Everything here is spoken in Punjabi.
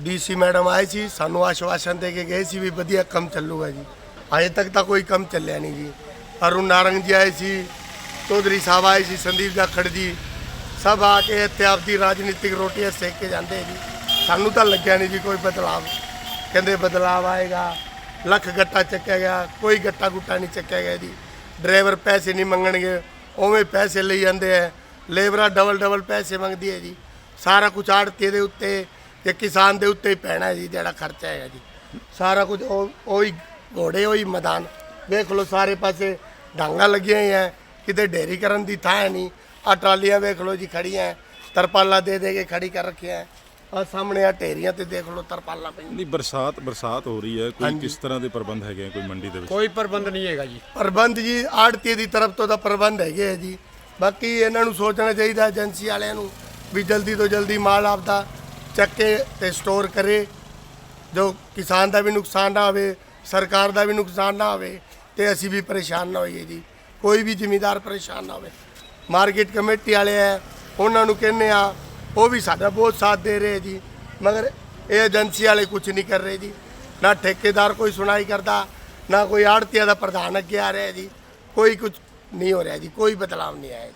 ਡੀਸੀ ਮੈਡਮ ਆਏ ਸੀ, ਸਾਨੂੰ ਆਸ਼ਵਾਸਨ ਦੇ ਕੇ ਗਏ ਸੀ ਵੀ ਵਧੀਆ ਕੰਮ ਚੱਲੂਗਾ ਜੀ। ਅਜੇ ਤੱਕ ਤਾਂ ਕੋਈ ਕੰਮ ਚੱਲਿਆ ਨਹੀਂ ਜੀ। ਅਰੁਣ ਨਾਰੰਗ ਜੀ ਆਏ ਸੀ, ਚੌਧਰੀ ਸਾਹਿਬ ਆਏ ਸੀ, ਸੰਦੀਪ ਜਾਖੜ ਜੀ। ਸਭ ਆ ਕੇ ਇੱਥੇ ਆਪਦੀ ਰਾਜਨੀਤਿਕ ਰੋਟੀਆਂ ਸੇਕ ਕੇ ਜਾਂਦੇ ਜੀ। ਸਾਨੂੰ ਤਾਂ ਲੱਗਿਆ ਨਹੀਂ ਜੀ ਕੋਈ ਬਦਲਾਵ। ਕਹਿੰਦੇ ਬਦਲਾਵ ਆਏਗਾ, ਲੱਖ ਗੱਟਾ ਚੱਕਿਆ ਗਿਆ, ਕੋਈ ਗੱਟਾ ਗੁੱਟਾ ਨਹੀਂ ਚੱਕਿਆ ਗਿਆ ਜੀ। ਡਰਾਈਵਰ ਪੈਸੇ ਨਹੀਂ ਮੰਗਣਗੇ, ਉਵੇਂ ਪੈਸੇ ਲਈ ਜਾਂਦੇ ਆ। ਲੇਬਰਾਂ ਡਬਲ ਡਬਲ ਪੈਸੇ ਮੰਗਦੀ ਹੈ ਜੀ। ਸਾਰਾ ਕੁਝ ਆੜਤੀ ਦੇ ਉੱਤੇ ਤੇ ਕਿਸਾਨ ਦੇ ਉੱਤੇ ਹੀ ਪੈਣਾ ਹੈ ਜੀ ਜਿਹੜਾ ਖਰਚਾ ਹੈਗਾ ਜੀ। ਸਾਰਾ ਕੁਝ ਉਹ ਉਹੀ ਘੋੜੇ ਉਹੀ ਮੈਦਾਨ। ਵੇਖ ਲਓ ਸਾਰੇ ਪਾਸੇ ਡਾਂਗਾਂ ਲੱਗੀਆਂ ਹੋਈਆਂ ਕਿਤੇ ਢੇਰੀ ਕਰਨ ਦੀ ਥਾਂ ਹੈ ਨਹੀਂ। ਆ ਟਰਾਲੀਆਂ ਵੇਖ ਲਓ ਜੀ ਖੜੀਆਂ ਤਰਪਾਲਾਂ ਦੇ ਦੇ ਕੇ ਖੜੀ ਕਰ ਰੱਖਿਆ ਆ ਸਾਹਮਣੇ ਆ ਢੇਰੀਆਂ ਤੇ ਦੇਖ ਲਓ ਤਰਪਾਲਾਂ ਪਈਆਂ। ਨਹੀਂ ਬਰਸਾਤ ਬਰਸਾਤ ਹੋ ਰਹੀ ਹੈ। ਕੋਈ ਕਿਸ ਤਰ੍ਹਾਂ ਦੇ ਪ੍ਰਬੰਧ ਹੈਗੇ ਆ ਕੋਈ ਮੰਡੀ ਦੇ ਵਿੱਚ? ਕੋਈ ਪ੍ਰਬੰਧ ਨਹੀਂ ਹੈਗਾ ਜੀ। ਪ੍ਰਬੰਧ ਜੀ ਆੜਤੀ ਦੀ ਤਰਫ ਤੋਂ ਤਾਂ ਪ੍ਰਬੰਧ ਹੈਗੇ ਆ ਜੀ। ਬਾਕੀ ਇਹਨਾਂ ਨੂੰ ਸੋਚਣਾ ਚਾਹੀਦਾ ਏਜੰਸੀ ਵਾਲਿਆਂ ਨੂੰ ਵੀ ਜਲਦੀ ਤੋਂ ਜਲਦੀ ਮਾਲ ਆਪਦਾ ਚੱਕੇ ਕੇ ਤੇ ਸਟੋਰ ਕਰੇ। ਜੋ ਕਿਸਾਨ ਦਾ ਵੀ ਨੁਕਸਾਨ ਨਾ ਹੋਵੇ, ਸਰਕਾਰ ਦਾ ਵੀ ਨੁਕਸਾਨ ਨਾ ਹੋਵੇ, ਤੇ ਅਸੀਂ ਵੀ ਪਰੇਸ਼ਾਨ ਨਾ ਹੋਈਏ ਜੀ। ਕੋਈ ਵੀ ਜ਼ਿਮੀਦਾਰ ਪਰੇਸ਼ਾਨ ਨਾ ਹੋਵੇ। ਮਾਰਕੀਟ ਕਮੇਟੀ ਵਾਲੇ ਆ ਉਹਨਾਂ ਨੂੰ ਕਹਿੰਦੇ ਆ ਉਹ ਵੀ ਸਾਡਾ ਬਹੁਤ ਸਾਥ ਦੇ ਰਹੇ ਜੀ। ਮਗਰ ਇਹ ਏਜੰਸੀ ਵਾਲੇ ਕੁਝ ਨਹੀਂ ਕਰ ਰਹੇ ਜੀ। ਨਾ ਠੇਕੇਦਾਰ ਕੋਈ ਸੁਣਾਈ ਕਰਦਾ, ਨਾ ਕੋਈ ਆੜਤੀਆ ਦਾ ਪ੍ਰਧਾਨ ਅੱਗੇ ਆ ਰਿਹਾ ਜੀ। ਕੋਈ ਕੁਝ ਨਹੀਂ ਹੋ ਰਿਹਾ ਜੀ, ਕੋਈ ਬਦਲਾਵ ਨਹੀਂ ਆਇਆ